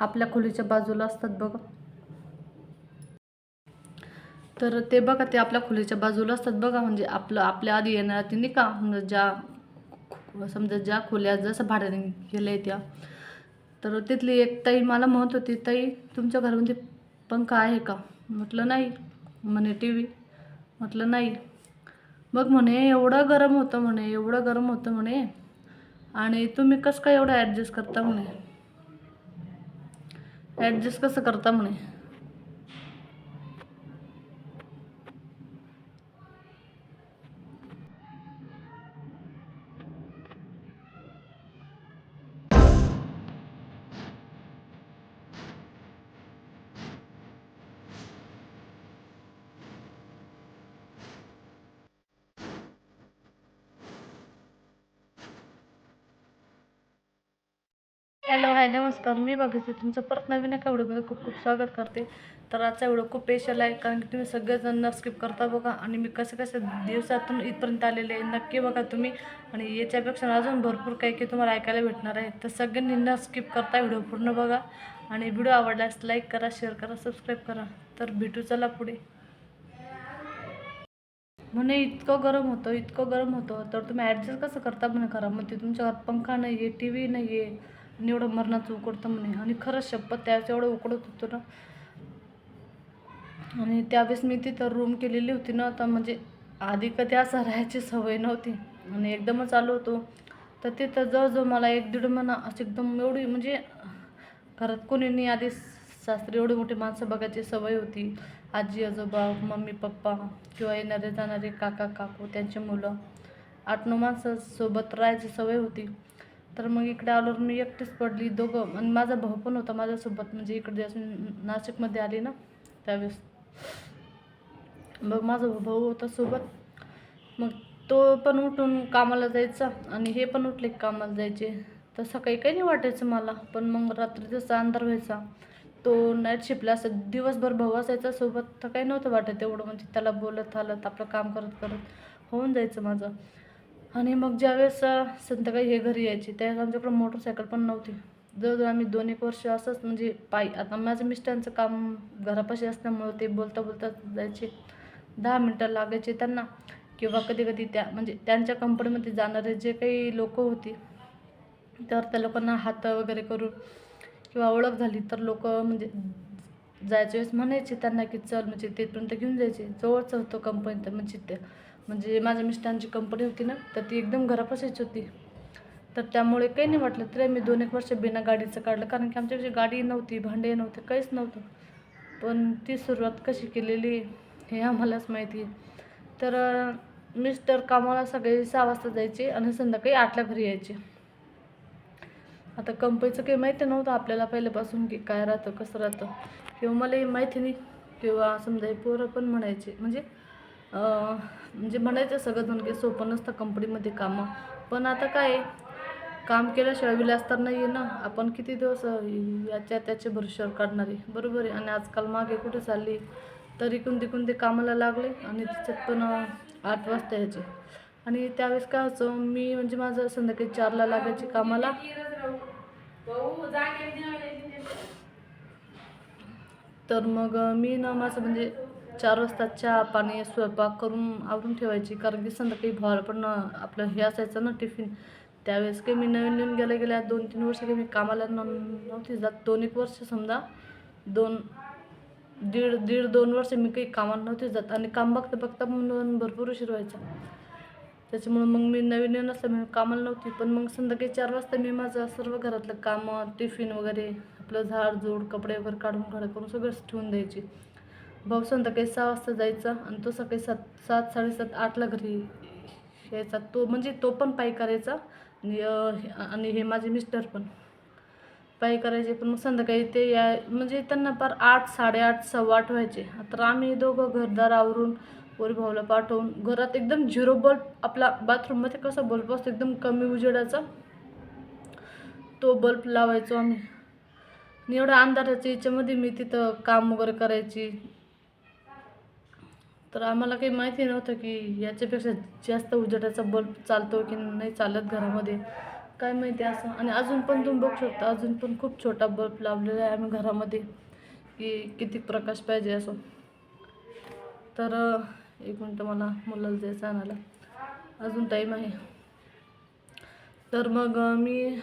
आपल्या खोलीच्या बाजूला असतात बघा. तर ते बघा ते आपल्या खोलीच्या बाजूला असतात बघा. म्हणजे आपलं आपल्या आधी येणार ते नाही का? म्हणजे ज्या समजा ज्या खोल्या जसं भाड्याने गेल्या त्या. तर तिथली एक ताई मला म्हणत होती ताई तुमच्या घरामध्ये पंखा आहे का? म्हटलं नाही. म्हणे टी व्ही. म्हटलं नाही. मग म्हणे एवढं गरम होतं म्हणे एवढं गरम होतं म्हणे. आणि तुम्ही कसं काय एवढं ॲडजस्ट करता म्हणे? ॲडजस्ट कसं करता म्हणे? हॅलो हाय नमस्कार. मी बघितले तुमचं परत नवीन एका व्हिडिओमध्ये खूप खूप स्वागत करते. तर आजचा व्हिडिओ खूप स्पेशल आहे कारण की तुम्ही सगळेजण न स्किप करता बघा आणि मी कसं कसं दिवसातून इथपर्यंत आलेले आहे नक्की बघा तुम्ही. आणि याच्यापेक्षा अजून भरपूर काही काही तुम्हाला ऐकायला भेटणार आहे. तर सगळ्यांनी न स्किप करता व्हिडिओ पूर्ण बघा. आणि व्हिडिओ आवडल्यास लाईक करा शेअर करा सबस्क्राईब करा. तर भेटू चला पुढे. म्हणे इतकं गरम होतं इतकं गरम होतं. तर तुम्ही ॲडजस्ट कसं करता म्हणे करा मग तुमच्या घरात पंखा नाही आहे टी व्ही नाही आहे आणि एवढं मरणाचं उकडतं म्हणे. आणि खरंच शपथ त्याचं एवढं उकडत होतं ना. आणि त्यावेळेस मी तिथं रूम केलेली होती ना तर म्हणजे आधी कधी असं राहायची सवय नव्हती. आणि एकदमच आलो होतो. तर तिथं जवळजवळ मला एक दीड महिना असं एकदम एवढी म्हणजे घरात कोणी नाही. आधी सासरी एवढी मोठी माणसं बघायची सवय होती. आजी आजोबा मम्मी पप्पा किंवा येणारे जाणारे काका काकू त्यांची मुलं. आठ नऊ माणसं सोबत राहायची सवय होती. तर मग इकडे आल्यावर मी एकटीच पडली. दोघं आणि माझा भाऊ पण होता माझ्यासोबत. म्हणजे इकडे असं नाशिकमध्ये आली ना त्यावेळेस. मग माझा भाऊ होता सोबत. मग तो पण उठून कामाला जायचा आणि हे पण उठले कामाला जायचे. तर सकाळी काही नाही वाटायचं मला. पण मग रात्री जसा अंधार व्हायचा तो नाईट शिपला असं दिवसभर भाऊ असायचा सोबत. तर काही नव्हतं वाटत एवढं. म्हणजे त्याला बोलत हालत आपलं काम करत करत होऊन जायचं माझं. आणि मग ज्यावेळेस संध्याकाळी हे घरी यायची त्यावेळेस आमच्याकडं मोटरसायकल पण नव्हती. जवळजवळ आम्ही दोन एक वर्ष असंच म्हणजे पायी आता माझं मिस्टरांचं काम घरापाशी असल्यामुळं ते बोलता बोलता जायचे. दहा मिनटं लागायचे त्यांना किंवा कधी कधी त्या म्हणजे त्यांच्या कंपनीमध्ये जाणारे जे काही लोक होती तर त्या लोकांना हात वगैरे करून किंवा ओळख झाली तर लोक म्हणजे जायच्या वेळेस म्हणायचे त्यांना की चल म्हणजे तिथपर्यंत घेऊन जायचे जवळच होतं कंपनी तर म्हणजे ते. म्हणजे माझ्या मिस्टरांची कंपनी होती ना तर ती एकदम घरापाशीच होती. तर त्यामुळे काही नाही वाटलं तरी मी दोन एक वर्ष बिना गाडीचं काढलं कारण की आमच्याकडे गाडी नव्हती भांडे नव्हते काहीच नव्हतं. पण ती सुरुवात कशी केलेली हे आम्हालाच माहिती आहे. तर मिस्टर कामाला सगळे सहा वाजता जायचे आणि संध्याकाळी आठला घरी यायचे. आता कंपनीचं काही माहिती नव्हतं आपल्याला पहिल्यापासून की काय राहतं कसं राहतं. किंवा मलाही माहिती नाही किंवा समजा हे पोरं पण म्हणायचे म्हणजे म्हणजे म्हणायचं सगळं की सोपं नसतं कंपनीमध्ये कामं. पण आता काय आहे, काम केल्याशिवाय विलास तर नाही आहे ना. आपण किती दिवस याच्या त्याच्या भरोश्यावर काढणारी? बरोबर आहे. आणि आजकाल मागे कुठे चालली? तर इकून तिकून ते कामाला लागले आणि त्याच्यात पण आठ वाजता यायचे. आणि त्यावेळेस काय व्हायचं मी म्हणजे माझं संध्याकाळी चारला लागायची कामाला. तर मग मी ना माझं म्हणजे चार वाजता चहा पाणी स्वयंपाक करून आवरून ठेवायची कारण की संध्याकाळी भावाला पण आपलं हे असायचं ना टिफिन त्यावेळेस काही मी नवीन नवीन गेल्या गेल्या दोन तीन वर्ष काही मी कामाला न नव्हती जात. दोन एक वर्ष समजा दोन दीड दीड दोन वर्ष मी काही कामाला नव्हती जात आणि काम बघता बघता म्हणून भरपूर उशीर व्हायचा. त्याच्यामुळं मग मी नवीन नवीन असलं मी कामाला नव्हती पण मग संध्याकाळी चार वाजता मी माझं सर्व घरातलं कामं टिफिन वगैरे आपलं झाड जोड कपडे वगैरे काढून घडा करून सगळंच ठेवून द्यायची. भाऊ संध्याकाळी सहा वाजता जायचा आणि तो सकाळी सात सात साडेसात आठला घरी यायचा. तो म्हणजे तो पण पायी करायचा आणि हे- आणि हे माझे मिस्टर पण. पायी करायचे पण मग संध्याकाळी ते या म्हणजे त्यांना पार आठ साडेआठ सव्वा आठ व्हायचे. तर आम्ही दोघं घरदार आवरून वर भाऊला पाठवून घरात एकदम झिरो बल्ब आपला बाथरूममध्ये कसा बल्ब असतो एकदम कमी उजेडाचा तो बल्ब लावायचो आम्ही. एवढ्या अंधाराच्या याच्यामध्ये मी तिथं काम वगैरे करायची तर आम्हाला काही माहिती नव्हतं की याच्यापेक्षा जास्त उजेडाचा बल्ब चालतो की नाही चालत घरामध्ये. काय माहिती असं. आणि अजून पण तुम्ही बघू शकता अजून पण खूप छोटा बल्ब लावलेला आहे आम्ही घरामध्ये की किती प्रकाश पाहिजे असं. तर एक मिनटं मला मुलाला द्यायचं आणायला. अजून टाईम आहे. तर मग मी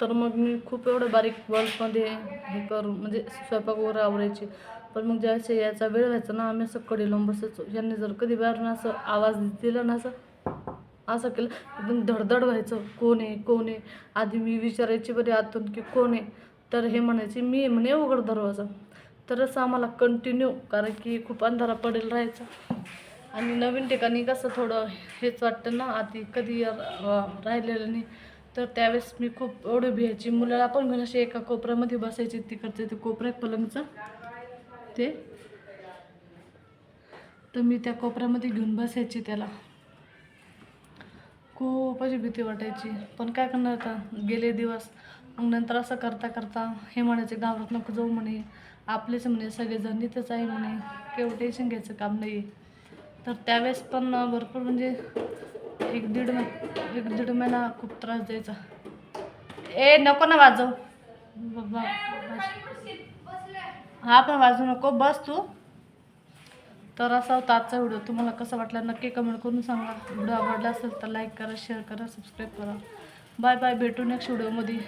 तर मग मी खूप एवढं बारीक बल्बमध्ये हे करून म्हणजे स्वयंपाक वगैरे आवरायची. पण मग ज्यावेळेस याचा वेळ व्हायचा ना आम्ही असं कडे लावून बसायचो. यांनी जर कधी बाहेरून असं आवाज दिला ना असं असं केलं एकदम धडधड व्हायचं. कोण आहे कोण आहे? आधी मी विचारायची बरी आतून की कोण आहे? तर हे म्हणायचे मी म्हणे उघड दरवाजा. तरच आम्हाला कंटिन्यू कारण की खूप अंधारा पडेल राहायचा. आणि नवीन ठिकाणी कसं थोडं हेच वाटतं ना आधी कधी राहिलेलं नाही. तर त्यावेळेस मी खूप एवढं भियायची. मुलाला पण घेऊन अशी एका कोपऱ्यामध्ये बसायची तिकडचं ते कोपऱ्यात पलंगचं. ते. तर मी त्या कोपऱ्यामध्ये घेऊन बसायची त्याला. खूप अशी भीती वाटायची. पण काय करणार आता? गेले दिवस. मग नंतर असं करता करता हे म्हणायचे गावात नको जाऊ म्हणे. आपलेच म्हणे सगळेजण इथंच आहे म्हणे. केवढं टेन्शन घ्यायचं काम नाही. तर त्यावेळेस पण भरपूर म्हणजे एक दीड मह एक दीड महिना खूप त्रास द्यायचा. ए नको ना वाजव. बाबा. हा पण वाजू नको बस तू. तर असा होता आजचा व्हिडिओ. तुम्हाला कसा वाटला नक्की कमेंट करून सांगा. व्हिडिओ आवडला असेल तर लाईक करा शेअर करा सबस्क्राईब करा. बाय बाय भेटू नेक्स्ट व्हिडिओमध्ये